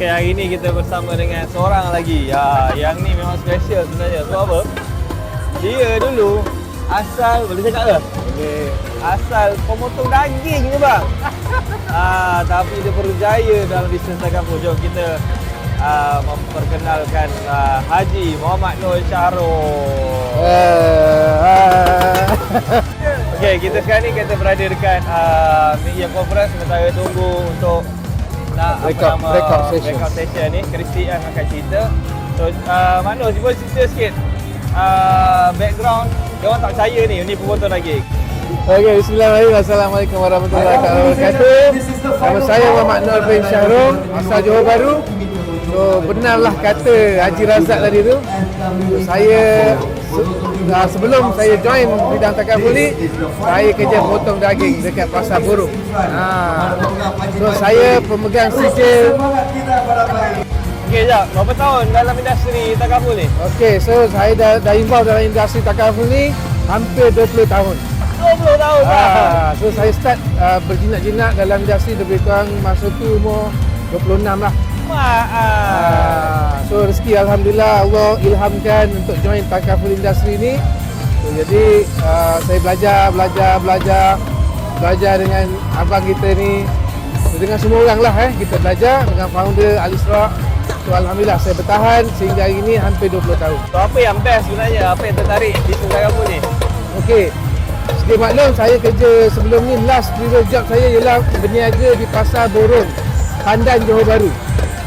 Okay, hari ni kita bersama dengan seorang lagi. Ya, yang ni memang special sebenarnya. Sebab apa? Dia dulu asal boleh cakap ke? Boleh. Asal pemotong daging je bang. ah, tapi dia berjaya dalam bisnes takaful. Jom kita ah, memperkenalkan ah, Haji Muhammad Nur Syahrul. Eh, Okey, kita sekarang ni kita berada dekat uh, media conference sementara tunggu untuk nak Breakout- apa nama breakout session. breakout session ni. Kristi yang akan cerita. So, uh, Manus, cuba cerita sikit uh, background dia orang tak percaya ni, ni pemotong daging. Okey, bismillahirrahmanirrahim. Assalamualaikum warahmatullahi wabarakatuh. Nama saya Muhammad Nur bin Syahrul, asal Johor Bahru. So, benarlah kata Haji Razak tadi tu. Saya se- uh, sebelum saya join bidang takaful ni, saya kerja potong daging dekat Pasar Buruk. Ha. So, saya pemegang sijil Okey, jap. Berapa tahun dalam industri takaful ni? Okey, so saya dah, dah involved dalam industri takaful ni hampir 20 tahun. 20 tahun dah. Ah, so saya start uh, berjinak-jinak dalam industri lebih kurang masa tu umur 26 lah. Mak. ah. So rezeki Alhamdulillah Allah ilhamkan untuk join takaful industri ni. So, jadi uh, saya belajar, belajar, belajar, belajar dengan abang kita ni. So, dengan semua orang lah eh, kita belajar dengan founder Alisra. So Alhamdulillah saya bertahan sehingga hari ini hampir 20 tahun. So, apa yang best sebenarnya? Apa yang tertarik di takaful ni? Okey. Sedia maklum saya kerja sebelum ni last previous job saya ialah berniaga di Pasar Borong, Pandan Johor Bahru.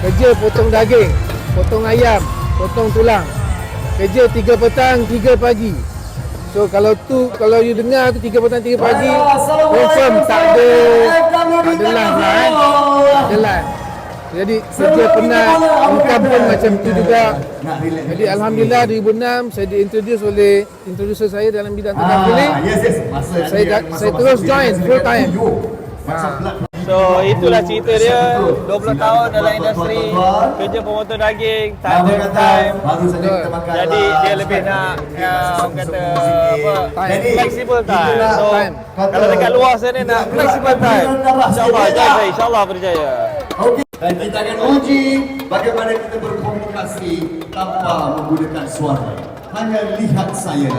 Kerja potong daging, potong ayam, potong tulang. Kerja 3 petang, 3 pagi. So kalau tu kalau you dengar tu 3 petang 3 pagi confirm tak ada tak ada lah eh. Tak ada live. Jadi kerja penat, income pun macam tu juga. Jadi Alhamdulillah 2006 saya diintroduce oleh introducer saya dalam bidang ni. Ah, yes, yes. Masa Saya dia- dah- masa- saya masa terus join full time. So itulah cerita dia 20 tahun dalam industri Kerja pemotong daging Tak ada time makan Jadi lah. dia lebih nak ya, orang kata apa Time. flexible time. So time. kalau dekat luar sana nak flexible time. InsyaAllah jaya, insyaAllah berjaya. Okey. Dan kita akan uji bagaimana kita berkomunikasi tanpa menggunakan suara. Hanya lihat saya